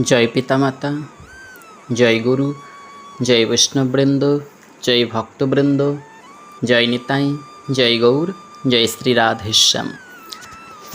জয় পিতামাতা, জয় গুরু, জয় বৈষ্ণববৃন্দ জয় ভক্তবৃন্দ, জয় নিতাই, জয় গৌর, জয় শ্রী রাধেশ্যাম।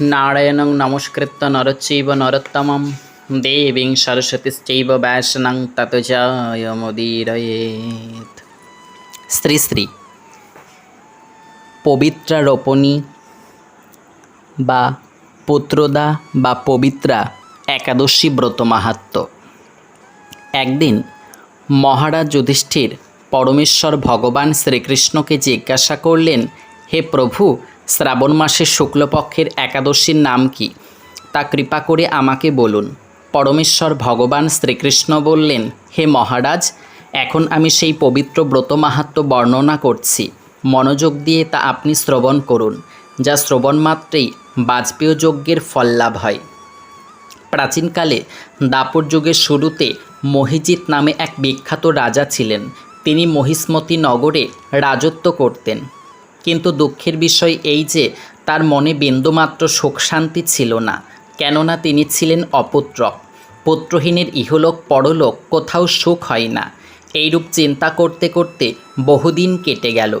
নারায়ণং নমস্কৃত্য নরচৈব নরোত্তমম, দেবীং সরস্বতীশ্চৈব ব্যাসনং তত জয়মুদীরয়েত শ্রী শ্রী পবিত্রা রোপণী বা পুত্রদা বা পবিত্রা একাদশী ব্রত মাহাত্ম। একদিন মহারাজ যুধিষ্ঠির পরমেশ্বর ভগবান শ্রীকৃষ্ণকে জিজ্ঞাসা করলেন, হে প্রভু, শ্রাবণ মাসের শুক্লপক্ষের একাদশীর নাম কি? তা কৃপা করে আমাকে বলুন। পরমেশ্বর ভগবান শ্রীকৃষ্ণ বললেন, হে মহারাজ, এখন আমি সেই পবিত্র ব্রত মাহাত্ম বর্ণনা করছি। মনোযোগ দিয়ে তা আপনি শ্রবণ করুন, যা শ্রবণ মাত্রেই বাজপেয় যজ্ঞের ফল লাভ হয়। প্রাচীনকালে দাপর যুগের শুরুতে মহিজিৎ নামে এক বিখ্যাত রাজা ছিলেন। তিনি মহিষ্মতি নগরে রাজত্ব করতেন। কিন্তু দুঃখের বিষয় এই যে, তার মনে বিন্দুমাত্র সুখ শান্তি ছিল না। কেননা তিনি ছিলেন অপুত্রক পুত্রহীনের ইহলোক পরলোক কোথাও সুখ হয় না। এইরূপ চিন্তা করতে করতে বহুদিন কেটে গেল।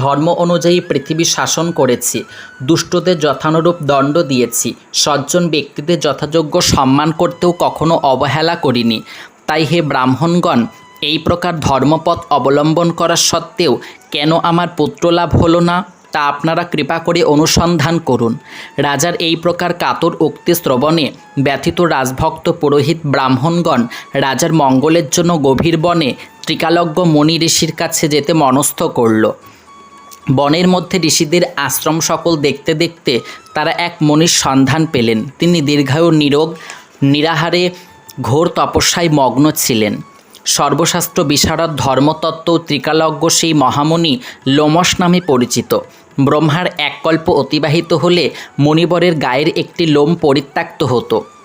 ধর্ম অনুযায়ী পৃথিবী শাসন করেছি, দুষ্টদের যথানুরূপ দণ্ড দিয়েছি, সজ্জন ব্যক্তিদের যথাযোগ্য সম্মান করতেও কখনো অবহেলা করিনি। তাই হে ব্রাহ্মণগণ, এই প্রকার ধর্মপথ অবলম্বন করার সত্ত্বেও কেন আমার পুত্রলাভ হলো না, তা আপনারা কৃপা করে অনুসন্ধান করুন। রাজার এই প্রকার কাতর উক্তি শ্রবণে ব্যথিত রাজভক্ত পুরোহিত ব্রাহ্মণগণ রাজার মঙ্গলের জন্য গভীর বনে ত্রিকালজ্ঞ মণি ঋষির কাছে যেতে মনস্থ করল। বনের মধ্যে ঋষিদের আশ্রম সকল দেখতে দেখতে তারা এক মনির সন্ধান পেলেন। তিনি দীর্ঘায়ু নিরোগ, নিরাহারে ঘোর তপস্যায় মগ্ন ছিলেন। সর্বশাস্ত্র বিশারদ ধর্মতত্ত্ব ত্রিকালজ্ঞ সেই মহামণি লোমস নামে পরিচিত। ব্রহ্মার এক কল্প অতিবাহিত হলে মণিবরের গায়ের একটি লোম পরিত্যক্ত হতো।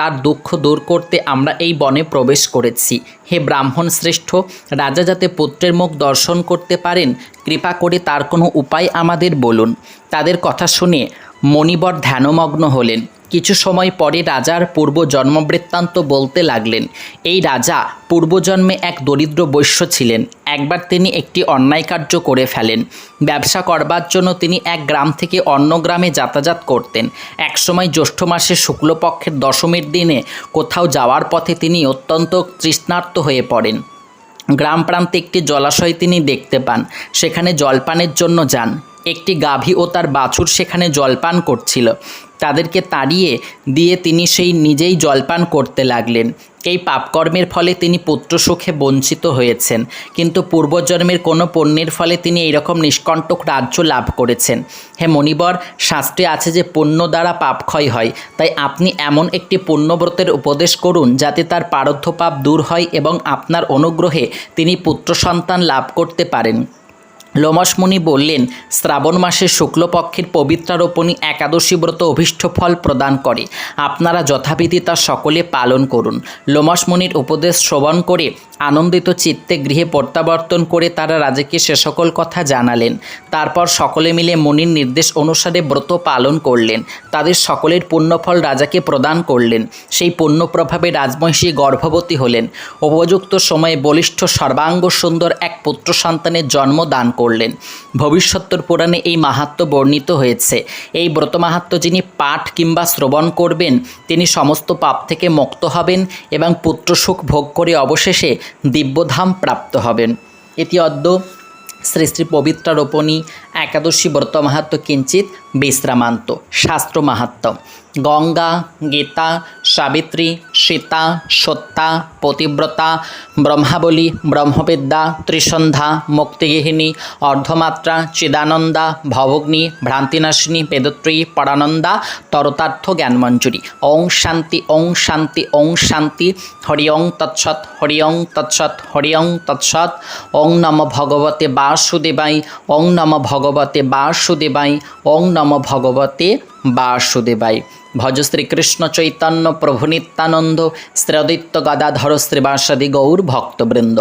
তার দুঃখ দূর করতে আমরা এই বনে প্রবেশ করেছি। হে ব্রাহ্মণ শ্রেষ্ঠ, রাজা যাতে পুত্রের মুখ দর্শন করতে পারেন, কৃপা করে তার কোনো উপায় আমাদের বলুন। তাদের কথা শুনে মণিবর ধ্যানমগ্ন হলেন। কিছু সময় পরে রাজার পূর্ব জন্মবৃত্তান্ত বলতে লাগলেন, এই রাজা পূর্বজন্মে এক দরিদ্র বৈশ্য ছিলেন। একবার তিনি একটি অন্যায় কার্য করে ফেলেন। ব্যবসা করবার জন্য তিনি এক গ্রাম থেকে অন্য গ্রামে যাতায়াত করতেন। একসময় জ্যৈষ্ঠ মাসে শুক্লপক্ষের দশমীর দিনে কোথাও যাওয়ার পথে তিনি অত্যন্ত তৃষ্ণার্ত হয়ে পড়েন। গ্রাম প্রান্তে একটি জলাশয় তিনি দেখতে পান। সেখানে জলপানের জন্য যান। একটি গাভী ও তার বাছুর সেখানে জলপান করছিল। তাদেরকে তাড়িয়ে দিয়ে তিনি সেই নিজেই জলপান করতে লাগলেন। এই পাপকর্মের ফলে তিনি পুত্র সুখে বঞ্চিত হয়েছেন। কিন্তু পূর্বজন্মের কোনো পুণ্যের ফলে তিনি এইরকম নিষ্কণ্টক রাজ্য লাভ করেছেন। হে মণিবর, শাস্ত্রে আছে যে পুণ্য দ্বারা পাপ ক্ষয় হয়। তাই আপনি এমন একটি পুণ্যব্রতের উপদেশ করুন যাতে তার পারদ্ধ পাপ দূর হয় এবং আপনার অনুগ্রহে তিনি পুত্র সন্তান লাভ করতে পারেন। লোমসমুনি বললেন, শ্রাবণ মাসের শুক্লপক্ষের পবিত্রারোপণী একাদশী ব্রত অভীষ্ট ফল প্রদান করে। আপনারা যথাবিধি তা সকলে পালন করুন। লোমসমুনির উপদেশ শ্রবণ করে আনন্দিত চিত্তে গৃহে প্রত্যাবর্তন করে তারা রাজাকে সে সকল কথা জানালেন। তারপর সকলে মিলে মনির নির্দেশ অনুসারে ব্রত পালন করলেন। তাদের সকলের পুণ্যফল রাজাকে প্রদান করলেন। সেই পুণ্য প্রভাবে রাজমহিষী গর্ভবতী হলেন। উপযুক্ত সময়ে বলিষ্ঠ সর্বাঙ্গ সুন্দর এক পুত্র সন্তানের জন্ম দান করলেন। ভবিষ্যত্তর পুরাণে এই মাহাত্ম বর্ণিত হয়েছে। এই ব্রত মাহাত্ম যিনি পাঠ কিংবা শ্রবণ করবেন, তিনি সমস্ত পাপ থেকে মুক্ত হবেন এবং পুত্রসুখ ভোগ করে অবশেষে দিব্যধাম প্রাপ্ত হবেন। এটি অদ্য শ্রী শ্রী পবিত্রারোপণী একাদশী ব্রত মাহাত্ম কিঞ্চিত বিশ্রামান্ত। শাস্ত্র মাহাত্ম। গঙ্গা, গীতা, সাবিত্রী, সীতা সত্যা পতিব্রতা, ব্রহ্মাবলী, ব্রহ্মবিদ্যা, ত্রিসন্ধ্যা, মুক্তিগৃহিণী, অর্ধমাত্রা, চিদানন্দা, ভবগ্নি, ভ্রান্তিনাশিনী বেদত্রী পরানন্দা, তরতার্থ জ্ঞানমঞ্জুরি। ওং শান্তি ওং শান্তি ওং শান্তি, হরি ওং তৎসৎ, হরি ওং তৎসৎ, হরি ওং তৎসৎ, ওং নম ভগবতে বাসুদেবাই ওং নম ভগবতে বাসুদেবাই ওং নম ভগবতে বাসুদেবাই ভজ শ্রীকৃষ্ণ চৈতন্য প্রভু নিত্যানন্দ শ্রীদিত্য গদাধর শ্রীবাসাদি গৌর ভক্তবৃন্দ।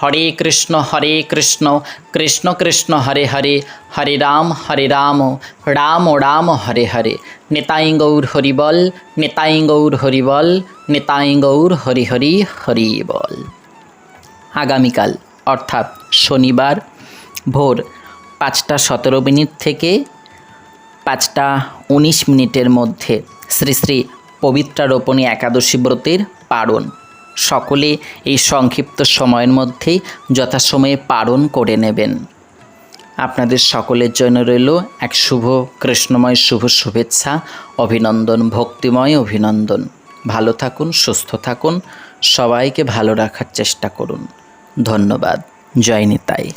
হরে কৃষ্ণ হরে কৃষ্ণ কৃষ্ণ কৃষ্ণ, হরে হরে হরে রাম হরে রাম রাম রাম, হরে হরে। নেতাই গৌর হরিবল নেতাই গৌর হরিবল নেতাই গৌর হরি হরি হরি বল। আগামীকাল, অর্থাৎ শনিবার, ভোর পাঁচটা সতেরো মিনিট থেকে পাঁচটা উনিশ মিনিটের মধ্যে শ্রী শ্রী পবিত্রারোপণী একাদশী ব্রতের পারণ। সকলে এই সংক্ষিপ্ত সময়ের মধ্যেই যথাসময়ে পালন করে নেবেন। আপনাদের সকলের জন্য রইল এক শুভ, কৃষ্ণময়, শুভ শুভেচ্ছা, অভিনন্দন, ভক্তিময় অভিনন্দন। ভালো থাকুন, সুস্থ থাকুন, সবাইকে ভালো রাখার চেষ্টা করুন। ধন্যবাদ। জয় নিতাই।